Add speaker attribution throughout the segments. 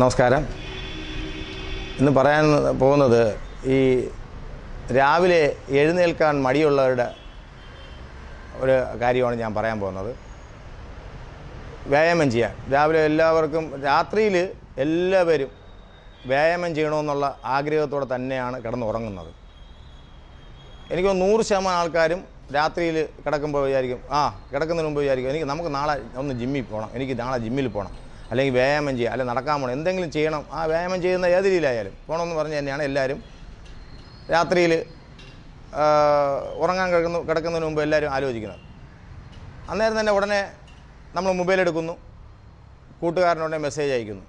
Speaker 1: നമസ്കാരം. ഇന്ന് പറയാൻ പോകുന്നത് ഈ രാവിലെ എഴുന്നേൽക്കാൻ മടിയുള്ളവരുടെ ഒരു കാര്യമാണ് ഞാൻ പറയാൻ പോകുന്നത്. വ്യായാമം ചെയ്യാൻ. രാവിലെ എല്ലാവർക്കും രാത്രിയിൽ എല്ലാവരും വ്യായാമം ചെയ്യണമെന്നുള്ള ആഗ്രഹത്തോടെ തന്നെയാണ് കിടന്നുറങ്ങുന്നത്. എനിക്ക് നൂറ് ശതമാനം ആൾക്കാരും രാത്രിയിൽ കിടക്കുമ്പോൾ വിചാരിക്കും ആ കിടക്കുന്നതിന് മുമ്പ് വിചാരിക്കും എനിക്ക് നമുക്ക് നാളെ ഒന്ന് ജിമ്മിൽ പോകണം എനിക്ക് നാളെ ജിമ്മിൽ പോകണം അല്ലെങ്കിൽ വ്യായാമം ചെയ്യുക അല്ലെങ്കിൽ നടക്കാൻ പോകണം എന്തെങ്കിലും ചെയ്യണം. ആ വ്യായാമം ചെയ്യുന്ന ഏത് രീതിയിലായാലും പോകണമെന്ന് പറഞ്ഞ് തന്നെയാണ് എല്ലാവരും രാത്രിയിൽ ഉറങ്ങാൻ കിടക്കുന്നു കിടക്കുന്നതിന് മുമ്പ് എല്ലാവരും ആലോചിക്കുന്നത്. അന്നേരം തന്നെ ഉടനെ നമ്മൾ മൊബൈൽ എടുക്കുന്നു കൂട്ടുകാരനോടെ മെസ്സേജ് അയക്കുന്നു.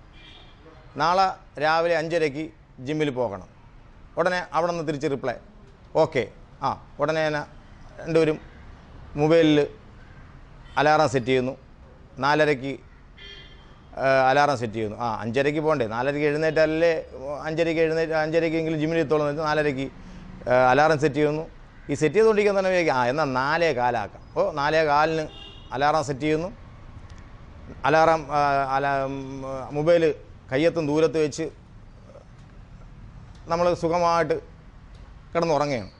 Speaker 1: നാളെ രാവിലെ അഞ്ചരയ്ക്ക് ജിമ്മിൽ പോകണം. ഉടനെ അവിടെ നിന്ന് തിരിച്ച് റിപ്ലൈ ഓക്കെ ആ ഉടനെ തന്നെ രണ്ടുപേരും മൊബൈലിൽ അലാറം സെറ്റ് ചെയ്യുന്നു. നാലരയ്ക്ക് അലാറം സെറ്റ് ചെയ്യുന്നു. ആ അഞ്ചരയ്ക്ക് പോകണ്ടേ. നാലരയ്ക്ക് എഴുന്നേറ്റല്ലേ അഞ്ചരയ്ക്ക് എഴുന്നേറ്റ് അഞ്ചരയ്ക്ക് എങ്കിലും ജിമ്മിൽ എത്തോളം എന്ന് വെച്ചാൽ നാലരയ്ക്ക് അലാറം സെറ്റ് ചെയ്യുന്നു. ഈ സെറ്റ് ചെയ്തുകൊണ്ടിരിക്കാൻ തന്നെ വിചാരിക്കും. ആ എന്നാൽ നാലേ കാലാക്കാം. ഓ നാലേ കാലിന് അലാറം സെറ്റ് ചെയ്യുന്നു. അലാറം അലാ മൊബൈൽ കയ്യെത്തും ദൂരത്ത് വെച്ച് നമ്മൾ സുഖമായിട്ട് കിടന്നുറങ്ങുകയാണ്.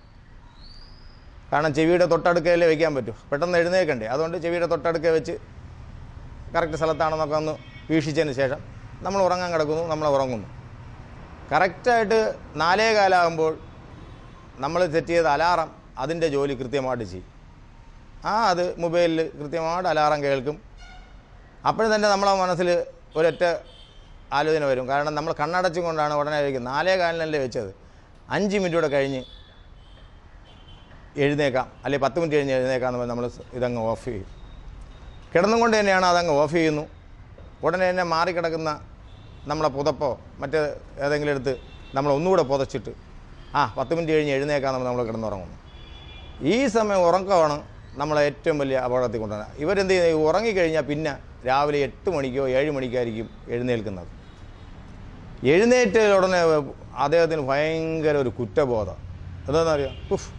Speaker 1: കാരണം ചെവിയുടെ തൊട്ടടുക്കയിലേ വയ്ക്കാൻ പറ്റും. പെട്ടെന്ന് എഴുന്നേക്കണ്ടേ അതുകൊണ്ട് ചെവിയുടെ തൊട്ടടുക്ക വെച്ച് കറക്റ്റ് സ്ഥലത്താണെന്നൊക്കെ ഒന്ന് വീക്ഷിച്ചതിന് ശേഷം നമ്മൾ ഉറങ്ങാൻ കിടക്കുന്നു നമ്മൾ ഉറങ്ങുന്നു. കറക്റ്റായിട്ട് നാലേ കാലാകുമ്പോൾ നമ്മൾ സെറ്റ് ചെയ്ത അലാറം അതിന്റെ ജോലി കൃത്യമായിട്ട് ചെയ്യും. ആ അത് മൊബൈലിൽ കൃത്യമായിട്ട് അലാറം കേൾക്കും. അപ്പോഴും തന്നെ നമ്മളെ മനസ്സിൽ ഒരൊറ്റ ആലോചന വരും. കാരണം നമ്മൾ കണ്ണടച്ചും കൊണ്ടാണ് ഉടനെ കഴിക്കുന്നത് നാലേ കാലിനല്ലേ വെച്ചത്. അഞ്ച് മിനിറ്റ് കൂടെ കഴിഞ്ഞ് എഴുന്നേക്കാം. അല്ലെങ്കിൽ പത്ത് മിനിറ്റ് കഴിഞ്ഞ് എഴുന്നേക്കാം എന്ന് പറഞ്ഞ് നമ്മൾ ഇതങ്ങ് ഓഫ് ചെയ്യും. കിടന്നുകൊണ്ട് തന്നെയാണ് അതങ്ങ് ഓഫ് ചെയ്യുന്നു. ഉടനെ തന്നെ മാറിക്കിടക്കുന്ന നമ്മളെ പുതപ്പോ മറ്റേ ഏതെങ്കിലും എടുത്ത് നമ്മൾ ഒന്നുകൂടെ പുതച്ചിട്ട് ആ പത്ത് മിനിറ്റ് കഴിഞ്ഞ് എഴുന്നേക്കാൻ നമ്മൾ കിടന്നുറങ്ങുന്നു. ഈ സമയം ഉറക്കമാണ് നമ്മളെ ഏറ്റവും വലിയ അപകടത്തിൽ കൊണ്ടുവരുന്നത്. ഇവരെന്ത് ചെയ്യുന്നത് ഉറങ്ങിക്കഴിഞ്ഞാൽ പിന്നെ രാവിലെ എട്ട് മണിക്കോ ഏഴ് മണിക്കായിരിക്കും എഴുന്നേൽക്കുന്നത്. എഴുന്നേറ്റ ഉടനെ അദ്ദേഹത്തിന് ഭയങ്കര ഒരു കുറ്റബോധം. എന്താണെന്നറിയാം ഉഫ്.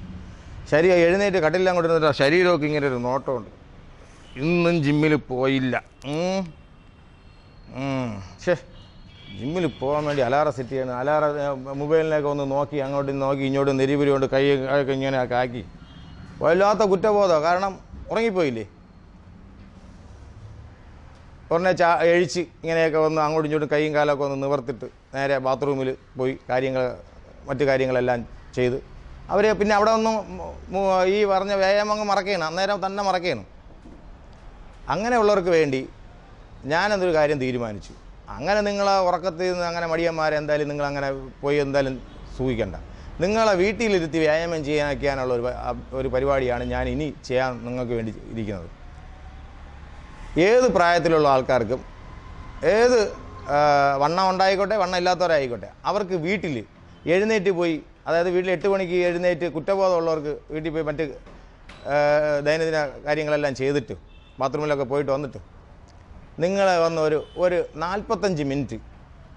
Speaker 1: ശരീരം എഴുന്നേറ്റ് കട്ടിലെല്ലാം കൊണ്ടിരുന്നിട്ട് ശരീരമൊക്കെ ഇങ്ങനെ ഒരു നോട്ടമുണ്ട്. ഇന്നും ജിമ്മിൽ പോയില്ല. ശ്ശേ ജിമ്മിൽ പോകാൻ വേണ്ടി അലാറം സെറ്റ് ചെയ്യണം. അലാറ മൊബൈലിനൊക്കെ ഒന്ന് നോക്കി അങ്ങോട്ടും നോക്കി ഇങ്ങോട്ടും നെരിപുരി കൊണ്ട് കൈ ഒക്കെ ഇങ്ങനെ ഒക്കെ ആക്കി. വല്ലാത്ത കുറ്റബോധം. കാരണം ഉറങ്ങിപ്പോയില്ലേ? ഉടനെ ചാ എഴിച്ച് ഇങ്ങനെയൊക്കെ വന്ന് അങ്ങോട്ടും ഇങ്ങോട്ടും കൈയും കാലമൊക്കെ ഒന്ന് നിവർത്തിട്ട് നേരെ ബാത്റൂമിൽ പോയി കാര്യങ്ങൾ മറ്റു കാര്യങ്ങളെല്ലാം ചെയ്ത്. അവർ പിന്നെ അവിടെ ഒന്നും ഈ പറഞ്ഞ വ്യായാമം അങ്ങ് മറക്കണം. അന്നേരം തന്നെ മറക്കണം. അങ്ങനെയുള്ളവർക്ക് വേണ്ടി ഞാനതൊരു കാര്യം തീരുമാനിച്ചു? അങ്ങനെ നിങ്ങൾ ഉറക്കത്തിൽ നിന്ന് അങ്ങനെ മടിയന്മാരെ എന്തായാലും നിങ്ങൾ അങ്ങനെ പോയി എന്തായാലും സൂഹിക്കണ്ട നിങ്ങളെ വീട്ടിലിരുത്തി വ്യായാമം ചെയ്യാനൊക്കെയാനുള്ള ഒരു ഒരു പരിപാടിയാണ് ഞാൻ ഇനി ചെയ്യാൻ നിങ്ങൾക്ക് വേണ്ടി ഇരിക്കുന്നത്. ഏത് പ്രായത്തിലുള്ള ആൾക്കാർക്കും ഏത് വണ്ണം ഉണ്ടായിക്കോട്ടെ വണ്ണം ഇല്ലാത്തവരായിക്കോട്ടെ അവർക്ക് വീട്ടിൽ എഴുന്നേറ്റ് പോയി അതായത് വീട്ടിൽ എട്ട് മണിക്ക് എഴുന്നേറ്റ് കുറ്റബോധമുള്ളവർക്ക് വീട്ടിൽ പോയി മറ്റ് ദൈനംദിന കാര്യങ്ങളെല്ലാം ചെയ്തിട്ട് ബാത്റൂമിലൊക്കെ പോയിട്ട് വന്നിട്ട് നിങ്ങൾ വന്ന് ഒരു ഒരു നാൽപ്പത്തഞ്ച് മിനിറ്റ്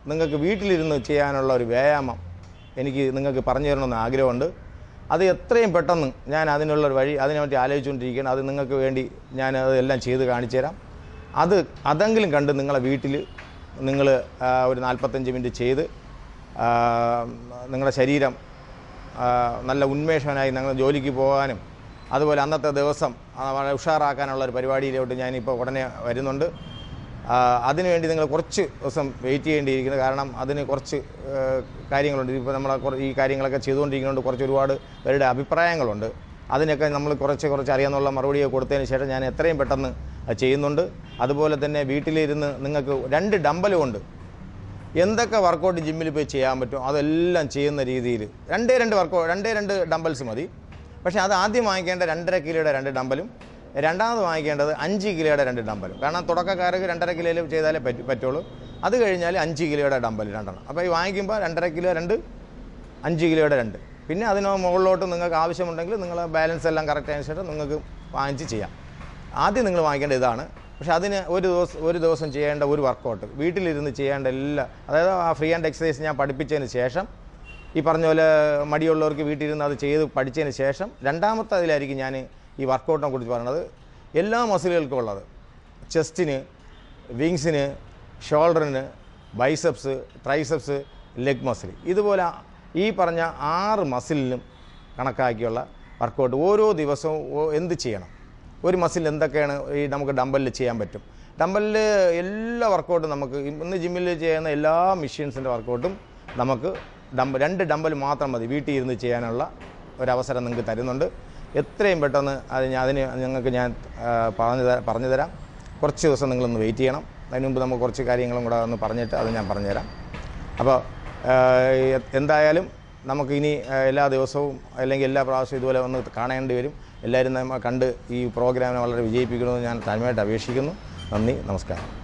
Speaker 1: നിങ്ങൾക്ക് വീട്ടിലിരുന്ന് ചെയ്യാനുള്ള ഒരു വ്യായാമം എനിക്ക് നിങ്ങൾക്ക് പറഞ്ഞു തരണമെന്ന് ആഗ്രഹമുണ്ട്. അത് എത്രയും പെട്ടെന്ന് ഞാൻ അതിനുള്ള ഒരു വഴി അതിനെ പറ്റി ആലോചിച്ചുകൊണ്ടിരിക്കുകയാണ്. അത് നിങ്ങൾക്ക് വേണ്ടി ഞാൻ അതെല്ലാം ചെയ്ത് കാണിച്ചു തരാം. അത് അതെങ്കിലും കണ്ട് നിങ്ങളെ വീട്ടിൽ നിങ്ങൾ ഒരു നാൽപ്പത്തഞ്ച് മിനിറ്റ് ചെയ്ത് നിങ്ങളുടെ ശരീരം നല്ല ഉന്മേഷവനായി നിങ്ങൾ ജോലിക്ക് പോകാനും അതുപോലെ അന്നത്തെ ദിവസം ഉഷാറാക്കാനുള്ള ഒരു പരിപാടിയിലോട്ട് ഞാനിപ്പോൾ ഉടനെ വരുന്നുണ്ട്. അതിനുവേണ്ടി നിങ്ങൾ കുറച്ച് ദിവസം വെയിറ്റ് ചെയ്യേണ്ടിയിരിക്കുന്നു. കാരണം അതിന് കുറച്ച് കാര്യങ്ങളുണ്ട്. ഇപ്പോൾ നമ്മൾ ഈ കാര്യങ്ങളൊക്കെ ചെയ്തുകൊണ്ടിരിക്കുന്നതുകൊണ്ട് കുറച്ച് ഒരുപാട് പേരുടെ അഭിപ്രായങ്ങളുണ്ട്. അതിനൊക്കെ നമ്മൾ കുറച്ച് കുറച്ച് അറിയാമെന്നുള്ള മറുപടിയൊക്കെ കൊടുത്തതിന് ശേഷം ഞാൻ എത്രയും പെട്ടെന്ന് ചെയ്യുന്നുണ്ട്. അതുപോലെ തന്നെ വീട്ടിലിരുന്ന് നിങ്ങൾക്ക് രണ്ട് ഡമ്പലും ഉണ്ട്. എന്തൊക്കെ വർക്കൗട്ട് ജിമ്മിൽ പോയി ചെയ്യാൻ പറ്റും? അതെല്ലാം ചെയ്യുന്ന രീതിയിൽ രണ്ടേ രണ്ട് വർക്കൗട്ട് രണ്ടേ രണ്ട് ഡമ്പൽസ് മതി. പക്ഷേ അത് ആദ്യം വാങ്ങിക്കേണ്ട രണ്ടര കിലോയുടെ രണ്ട് ഡമ്പലും രണ്ടാമത് വാങ്ങിക്കേണ്ടത് അഞ്ച് കിലോയുടെ രണ്ട് ഡമ്പലും. കാരണം തുടക്കക്കാർക്ക് രണ്ടര കിലോയിൽ ചെയ്താലേ പറ്റു പറ്റുള്ളൂ. അത് കഴിഞ്ഞാൽ അഞ്ച് കിലോയുടെ ഡമ്പൽ രണ്ടെണ്ണം. അപ്പോൾ ഈ വാങ്ങിക്കുമ്പോൾ രണ്ടര കിലോ രണ്ട് അഞ്ച് കിലോയുടെ രണ്ട്. പിന്നെ അതിന് മുകളിലോട്ട് നിങ്ങൾക്ക് ആവശ്യമുണ്ടെങ്കിൽ നിങ്ങൾ ബാലൻസ് എല്ലാം കറക്റ്റ് അനുസരിച്ച് നിങ്ങൾക്ക് വാങ്ങിച്ച് ചെയ്യാം. ആദ്യം നിങ്ങൾ വാങ്ങിക്കേണ്ട ഇതാണ്. പക്ഷേ അതിന് ഒരു ദിവസം ഒരു ദിവസം ചെയ്യേണ്ട ഒരു വർക്കൗട്ട് വീട്ടിലിരുന്ന് ചെയ്യേണ്ട എല്ലാ അതായത് ആ ഫ്രീ ആൻഡ് എക്സസൈസ് ഞാൻ പഠിപ്പിച്ചതിന് ശേഷം ഈ പറഞ്ഞ പോലെ മടിയുള്ളവർക്ക് വീട്ടിലിരുന്ന് അത് ചെയ്ത് പഠിച്ചതിന് ശേഷം രണ്ടാമത്തെ അതിലായിരിക്കും ഞാൻ ഈ വർക്കൗട്ടിനെ കുറിച്ച് പറയുന്നത് എല്ലാ മസിലുകൾക്കും ഉള്ളത്. ചെസ്റ്റിന് വിങ്സിന് ഷോൾഡറിന് ബൈസെപ്സ് ട്രൈസെപ്സ് ലെഗ് മസിൽ. ഇതുപോലെ ഈ പറഞ്ഞ ആറ് മസിലിനും കണക്കാക്കിയുള്ള വർക്കൗട്ട്. ഓരോ ദിവസവും എന്ത് ചെയ്യണം? ഒരു മസിൽ എന്തൊക്കെയാണ് ഈ നമുക്ക് ഡമ്പലിൽ ചെയ്യാൻ പറ്റും? ഡമ്പലിൽ എല്ലാ വർക്കൗട്ടും നമുക്ക് ഇന്ന് ജിമ്മിൽ ചെയ്യുന്ന എല്ലാ മെഷീൻസിന്റെ വർക്കൗട്ടും നമുക്ക് ഡമ്പ രണ്ട് ഡമ്പൽ മാത്രം മതി. വീട്ടിൽ ഇരുന്ന് ചെയ്യാനുള്ള ഒരവസരം നിങ്ങൾക്ക് തരുന്നുണ്ട്. എത്രയും പെട്ടെന്ന് അത് ഞാൻ അതിന് ഞങ്ങൾക്ക് ഞാൻ പറഞ്ഞു തരാം പറഞ്ഞു തരാം. കുറച്ച് ദിവസം നിങ്ങളൊന്ന് വെയിറ്റ് ചെയ്യണം. അതിന് മുമ്പ് നമുക്ക് കുറച്ച് കാര്യങ്ങളും കൂടെ ഒന്ന് പറഞ്ഞിട്ട് അത് ഞാൻ പറഞ്ഞുതരാം. അപ്പോൾ എന്തായാലും നമുക്ക് ഇനി എല്ലാ ദിവസവും അല്ലെങ്കിൽ എല്ലാ പ്രാവശ്യവും ഇതുപോലെ ഒന്ന് കാണേണ്ടി വരും. എല്ലാവരും നമ്മൾ കണ്ട് ഈ പ്രോഗ്രാമിനെ വളരെ വിജയിപ്പിക്കണമെന്ന് ഞാൻ താഴ്മയായിട്ട് അപേക്ഷിക്കുന്നു. നന്ദി നമസ്കാരം.